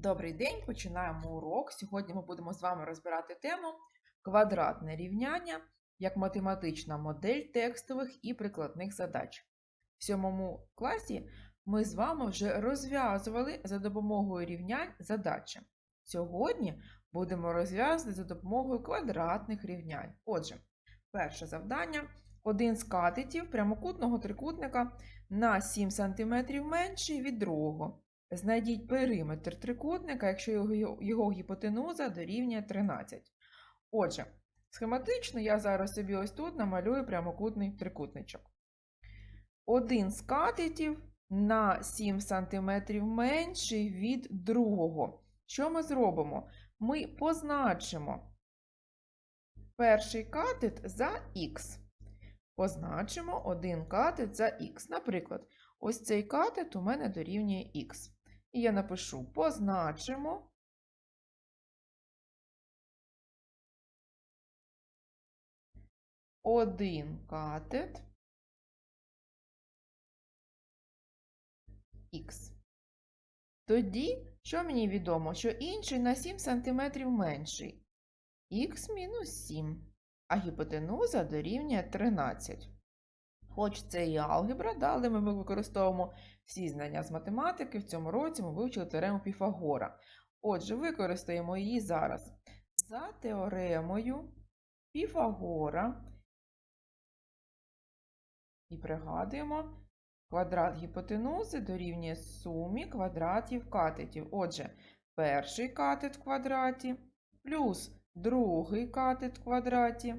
Добрий день, починаємо урок. Сьогодні ми будемо з вами розбирати тему квадратне рівняння як математична модель текстових і прикладних задач. В сьомому класі ми з вами вже розв'язували за допомогою рівнянь задачі. Сьогодні будемо розв'язувати за допомогою квадратних рівнянь. Отже, перше завдання. Один з катетів прямокутного трикутника на 7 см менший від другого. Знайдіть периметр трикутника, якщо його, його гіпотенуза дорівнює 13. Отже, схематично я зараз собі ось тут намалюю прямокутний трикутничок. Один з катетів на 7 см менший від другого. Що ми зробимо? Ми позначимо перший катет за х. Позначимо один катет за х. Наприклад, ось цей катет у мене дорівнює х. І я напишу позначимо один катет х. Тоді, що мені відомо, що інший на 7 см менший х мінус 7, а гіпотенуза дорівнює 13. Хоч це і алгебра, да, але ми використовуємо всі знання з математики. В цьому році ми вивчили теорему Піфагора. Отже, використаємо її зараз. За теоремою Піфагора. І пригадуємо, квадрат гіпотенузи дорівнює сумі квадратів катетів. Отже, перший катет в квадраті плюс другий катет в квадраті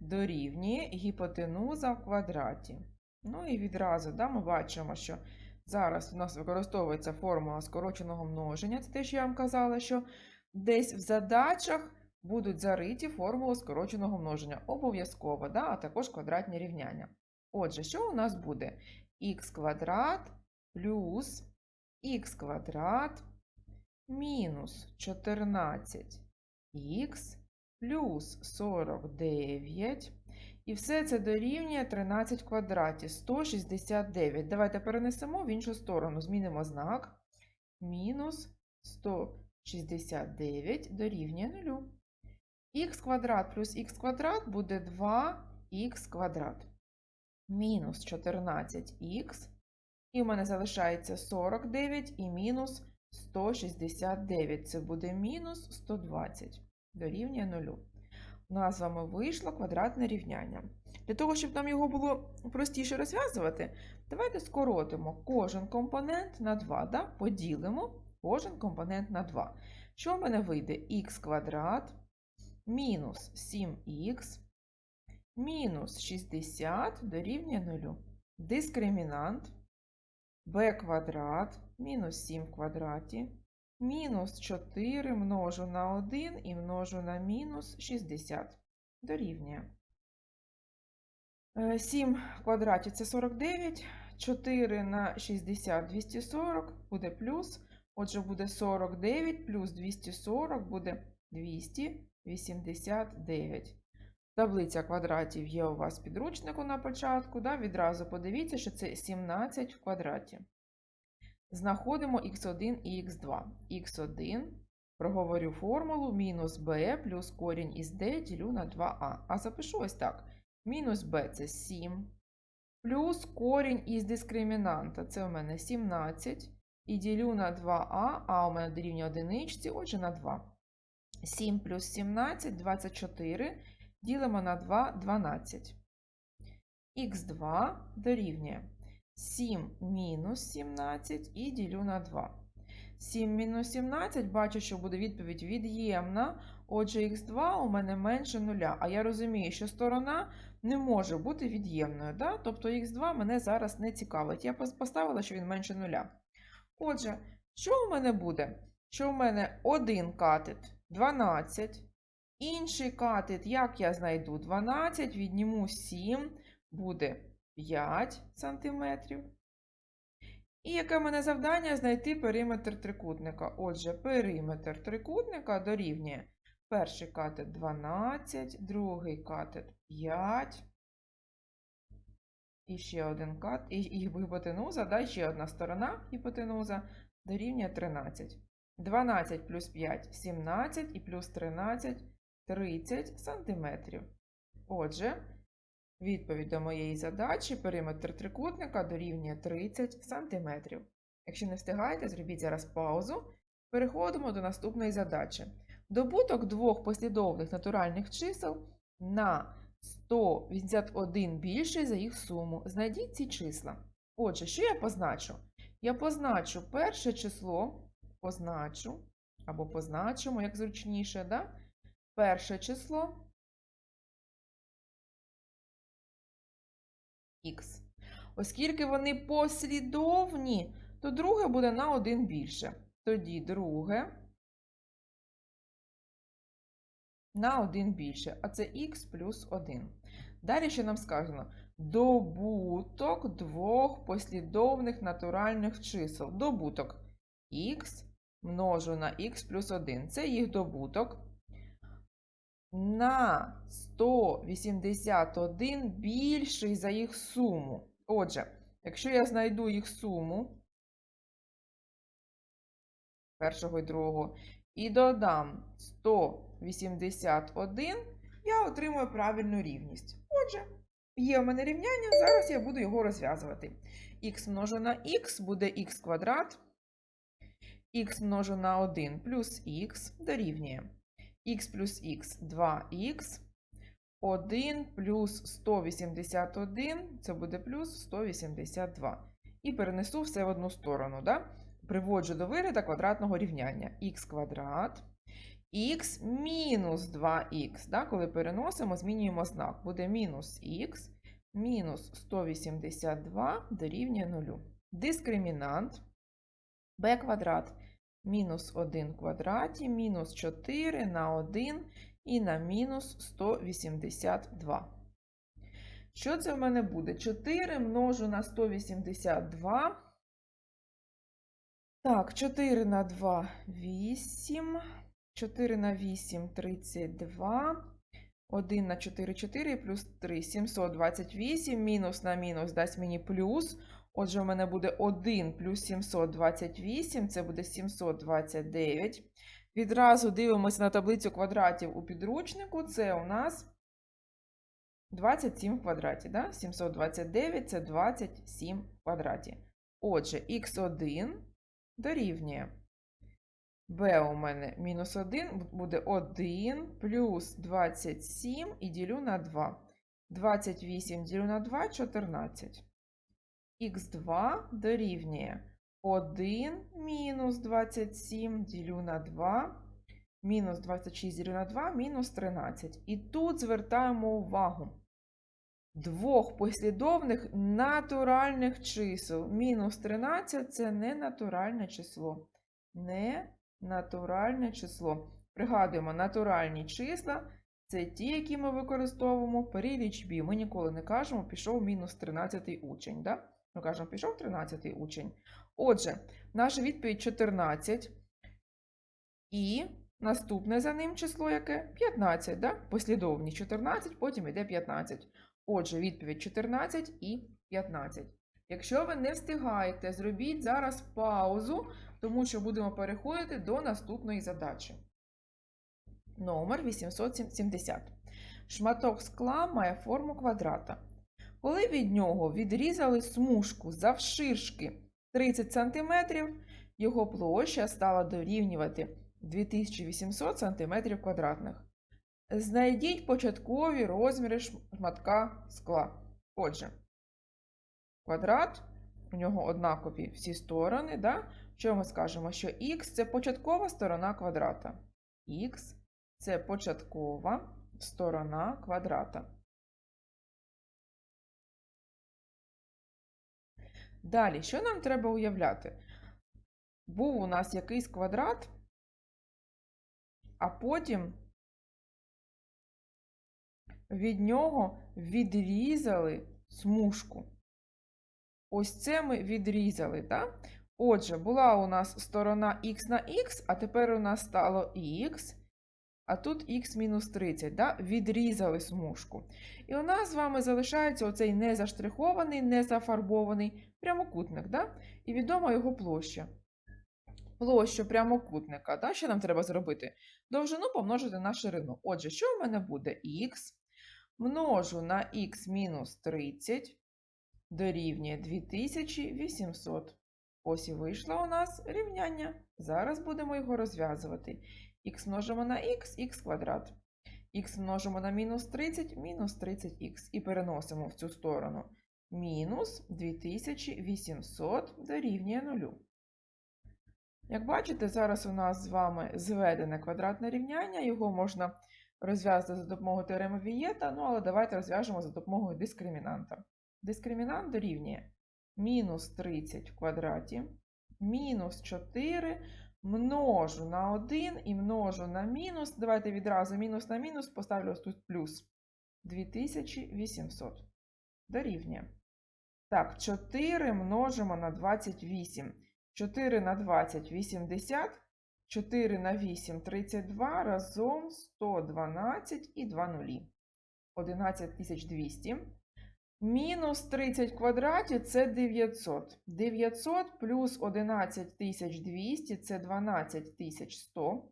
дорівнює гіпотенуза в квадраті. Ну і відразу да, ми бачимо, що зараз у нас використовується формула скороченого множення. Це те, що я вам казала, що десь в задачах будуть зариті формули скороченого множення. Обов'язково, да, а також квадратні рівняння. Отже, що у нас буде? х квадрат плюс х квадрат мінус 14х плюс 49. І все це дорівнює 13 в квадраті 169. Давайте перенесемо в іншу сторону. Змінимо знак. Мінус 169 дорівнює 0. х квадрат плюс х квадрат буде 2х квадрат. Мінус 14х. І в мене залишається 49 і мінус 169. Це буде мінус 120 дорівнює 0. У нас з вами вийшло квадратне рівняння. Для того, щоб нам його було простіше розв'язувати, давайте скоротимо кожен компонент на 2. Да? Поділимо кожен компонент на 2. Що в мене вийде? х квадрат мінус 7х мінус 60 дорівнює 0. Дискримінант b квадрат мінус 7 в квадраті Мінус 4 множу на 1 і множу на мінус 60. Дорівнює. 7 в квадраті це 49, 4 на 60 240 буде плюс. Отже, буде 49 плюс 240 буде 289. Таблиця квадратів є у вас в підручнику на початку. Да? Відразу подивіться, що це 17 в квадраті. Знаходимо х1 і х2. х1 проговорю формулу мінус b плюс корінь із d ділю на 2а. А запишу ось так. Мінус b це 7. Плюс корінь із дискримінанта це у мене 17. І ділю на 2а, а у мене дорівнює одиничці, отже на 2. 7 плюс 17 24. Ділимо на 2 12. х2 дорівнює 7 мінус 17 і ділю на 2. 7 мінус 17, бачу, що буде відповідь від'ємна. Отже, х2 у мене менше 0. А я розумію, що сторона не може бути від'ємною. Да? Тобто х2 мене зараз не цікавить. Я поставила, що він менше 0. Отже, що у мене буде? Що у мене один катет 12. Інший катет, як я знайду 12, відніму 7, буде 5 см. І яке в мене завдання знайти периметр трикутника. Отже, периметр трикутника дорівнює перший катет 12, другий катет 5. І ще один кат, і, і гіпотенуза, да, ще одна сторона гіпотенуза дорівнює 13. 12 плюс 5 – 17 і плюс 13 – 30 сантиметрів. Отже, відповідь до моєї задачі периметр трикутника дорівнює 30 сантиметрів. Якщо не встигаєте, зробіть зараз паузу. Переходимо до наступної задачі. Добуток двох послідовних натуральних чисел на 181 більший за їх суму. Знайдіть ці числа. Отже, що я позначу? Я позначу перше число, позначу, або позначимо, як зручніше, да? перше число х. Оскільки вони послідовні, то друге буде на 1 більше. Тоді друге на 1 більше, а це х плюс 1. Далі ще нам сказано добуток двох послідовних натуральних чисел. Добуток х множу на х плюс 1. Це їх добуток. На 181 більший за їх суму. Отже, якщо я знайду їх суму першого і другого, і додам 181, я отримую правильну рівність. Отже, є у мене рівняння, зараз я буду його розв'язувати. х множу на х буде х квадрат, х множу на 1 плюс х дорівнює х плюс х 2х, 1 плюс 181, це буде плюс 182. І перенесу все в одну сторону. Да? Приводжу до вигляду квадратного рівняння х квадрат, х мінус 2х. Да? Коли переносимо, змінюємо знак. Буде мінус х, мінус 182 дорівнює 0. Дискримінант b квадрат мінус 1 в квадраті, мінус 4 на 1 і на мінус 182. Що це в мене буде? 4 множу на 182. Так, 4 на 2 8. 4 на 8 32. 1 на 4 4 плюс 3 728. Мінус на мінус дасть мені плюс. Отже, у мене буде 1 плюс 728, це буде 729. Відразу дивимося на таблицю квадратів у підручнику. Це у нас 27 в квадраті. Да? 729 це 27 в квадраті. Отже, х1 дорівнює. B у мене мінус 1 буде 1 плюс 27 і ділю на 2. 28 ділю на 2 14 х2 дорівнює 1 мінус 27 ділю на 2, мінус 26 ділю на 2, мінус 13. І тут звертаємо увагу двох послідовних натуральних чисел. Мінус 13 це не натуральне число. Не натуральне число. Пригадуємо, натуральні числа це ті, які ми використовуємо при лічбі. Ми ніколи не кажемо, пішов мінус 13 учень. Да? Ми кажемо, пішов 13-й учень. Отже, наша відповідь 14. І наступне за ним число яке? 15. Да? Послідовні 14, потім йде 15. Отже, відповідь 14 і 15. Якщо ви не встигаєте, зробіть зараз паузу, тому що будемо переходити до наступної задачі. Номер 870. Шматок скла має форму квадрата. Коли від нього відрізали смужку завширшки 30 см, його площа стала дорівнювати 2800 см квадратних. Знайдіть початкові розміри шматка скла. Отже, квадрат, у нього однакові всі сторони. Да? Що ми скажемо? Що х це початкова сторона квадрата. Х це початкова сторона квадрата. Далі, що нам треба уявляти? Був у нас якийсь квадрат, а потім від нього відрізали смужку. Ось це ми відрізали, так? Отже, була у нас сторона х на х, а тепер у нас стало х, а тут х мінус 30, да? відрізали смужку. І у нас з вами залишається оцей незаштрихований, незафарбований прямокутник, да? і відома його площа. площу прямокутника. Да? Що нам треба зробити? Довжину помножити на ширину. Отже, що в мене буде? Х множу на х мінус 30 дорівнює 2800. Ось і вийшло у нас рівняння. Зараз будемо його розв'язувати. х множимо на х, х квадрат. х множимо на мінус 30, мінус 30х. І переносимо в цю сторону. Мінус 2800 дорівнює 0. Як бачите, зараз у нас з вами зведене квадратне рівняння. Його можна розв'язати за допомогою теореми Вієта, ну але давайте розв'яжемо за допомогою дискримінанта. Дискримінант дорівнює мінус 30 в квадраті, мінус 4 множу на 1 і множу на мінус. Давайте відразу мінус на мінус поставлю ось тут плюс 2800. Дорівнює. Так, 4 множимо на 28. 4 на 20 – 80. 4 на 8 – 32. Разом 112 і 2 нулі. 11200. Мінус 30 в квадраті – це 900. 900 плюс 11200 – це 12100.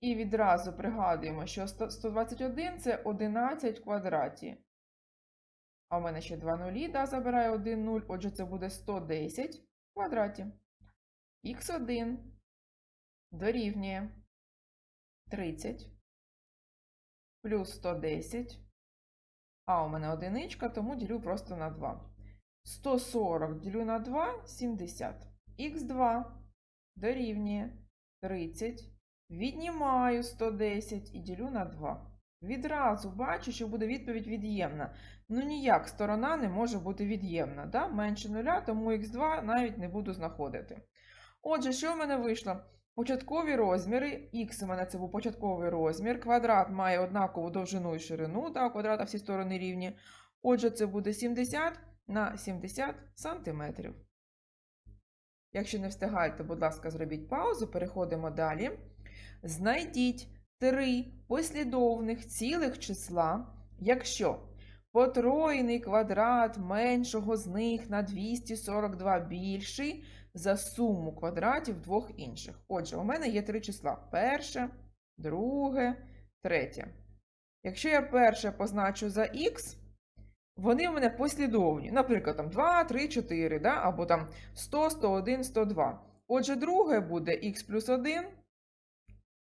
І відразу пригадуємо, що 121 – це 11 в квадраті. А в мене ще 2 нулі, да, забираю 1 0. Отже, це буде 110 в квадраті. Х1 дорівнює 30 плюс 110. А у мене одиничка, тому ділю просто на 2. 140 ділю на 2 70. Х2 дорівнює 30. Віднімаю 110 і ділю на 2. Відразу бачу, що буде відповідь від'ємна. Ну ніяк сторона не може бути від'ємна. Да? Менше нуля, тому х2 навіть не буду знаходити. Отже, що в мене вийшло? Початкові розміри, х у мене це був початковий розмір, квадрат має однакову довжину і ширину, у квадрата всі сторони рівні. Отже, це буде 70 на 70 сантиметрів. Якщо не встигаєте, будь ласка, зробіть паузу, переходимо далі. Знайдіть три послідовних цілих числа, якщо потроєний квадрат меншого з них на 242 більший за суму квадратів двох інших. Отже, у мене є три числа: перше, друге, третє. Якщо я перше позначу за х, вони у мене послідовні. Наприклад, там 2, 3, 4, да? або там 100, 101, 102. Отже, друге буде х плюс 1,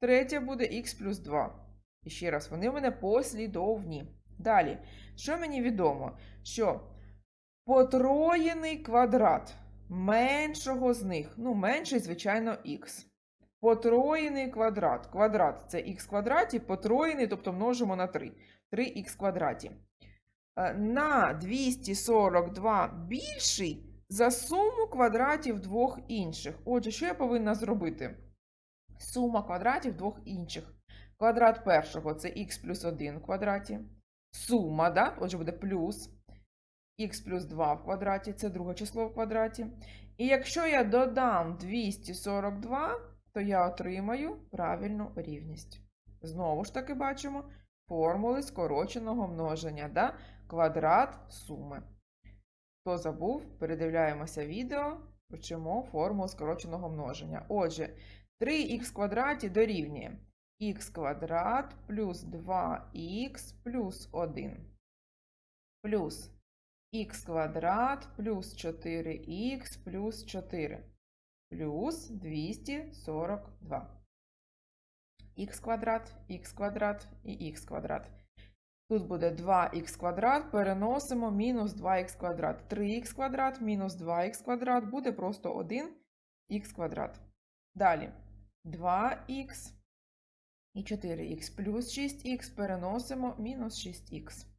третє буде х плюс 2. І ще раз, вони у мене послідовні. Далі, що мені відомо? Що потроєний квадрат меншого з них, ну, менший, звичайно, х. Потроєний квадрат. Квадрат це х квадраті, потроєний, тобто множимо на 3. 3х квадраті. Е, На 242 більший за суму квадратів двох інших. Отже, що я повинна зробити? Сума квадратів двох інших. Квадрат першого це х плюс 1 в квадраті. Сума, да? отже, буде плюс х плюс 2 в квадраті, це друге число в квадраті. І якщо я додам 242, то я отримаю правильну рівність. Знову ж таки бачимо формули скороченого множення, да? квадрат суми. Хто забув, передивляємося відео, вчимо формулу скороченого множення. Отже, 3х квадраті дорівнює х квадрат плюс 2х плюс 1 плюс х квадрат плюс 4х плюс 4 плюс 242. х квадрат, х квадрат і х квадрат. Тут буде 2х квадрат, переносимо мінус 2х квадрат. 3х квадрат мінус 2х квадрат буде просто 1х квадрат. Далі 2х і 4х плюс 6х переносимо мінус 6х.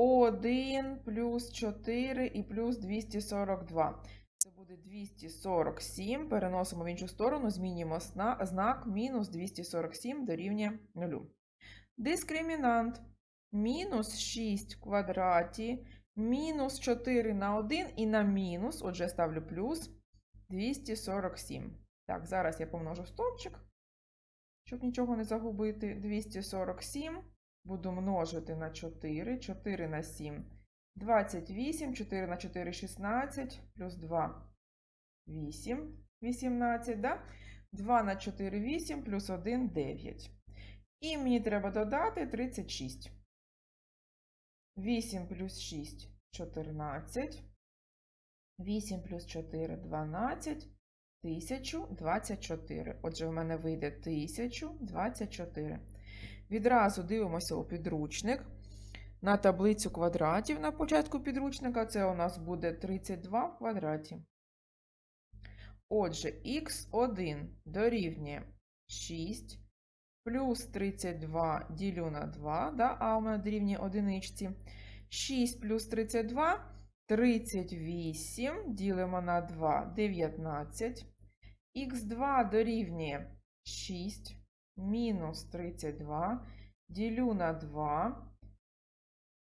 1 плюс 4 і плюс 242. Це буде 247. Переносимо в іншу сторону, змінюємо знак мінус 247 дорівнює 0. Дискримінант мінус 6 в квадраті, мінус 4 на 1 і на мінус, отже, ставлю плюс 247. Так, зараз я помножу стовпчик, щоб нічого не загубити. 247. Буду множити на 4, 4 на 7, 28, 4 на 4 16, плюс 2, 8, 18, да? 2 на 4 8 плюс 1 9. І мені треба додати 36. 8 плюс 6 14. 8 плюс 4 12. 1024. Отже, в мене вийде 1024. Відразу дивимося у підручник. На таблицю квадратів на початку підручника це у нас буде 32 в квадраті. Отже, х1 дорівнює 6 плюс 32 ділю на 2, да, а у мене дорівнює одиничці. 6 плюс 32 38 ділимо на 2 19. х2 дорівнює 6 мінус 32 ділю на 2.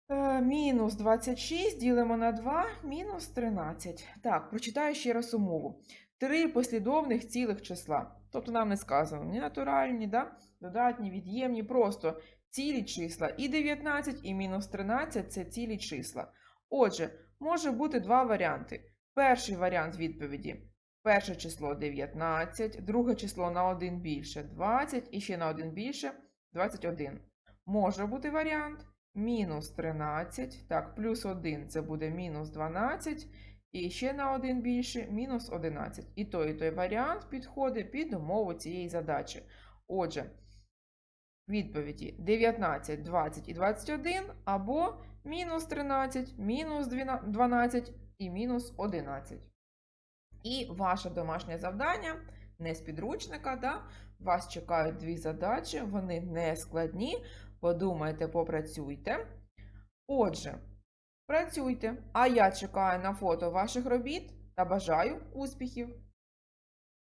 Е, Мінус 26 ділимо на 2, мінус 13. Так, прочитаю ще раз умову. Три послідовних цілих числа. Тобто нам не сказано ні натуральні, да? додатні, від'ємні, просто цілі числа. І 19, і мінус 13 це цілі числа. Отже, може бути два варіанти. Перший варіант відповіді. Перше число 19, друге число на 1 більше 20 і ще на 1 більше 21. Може бути варіант мінус 13, так, плюс 1 це буде мінус 12, і ще на 1 більше мінус 11. І той, і той варіант підходить під умову цієї задачі. Отже, відповіді 19, 20 і 21 або мінус 13, мінус 12 і мінус 11. І ваше домашнє завдання не з підручника, да? вас чекають дві задачі, вони не складні. Подумайте, попрацюйте. Отже, працюйте, а я чекаю на фото ваших робіт та бажаю успіхів!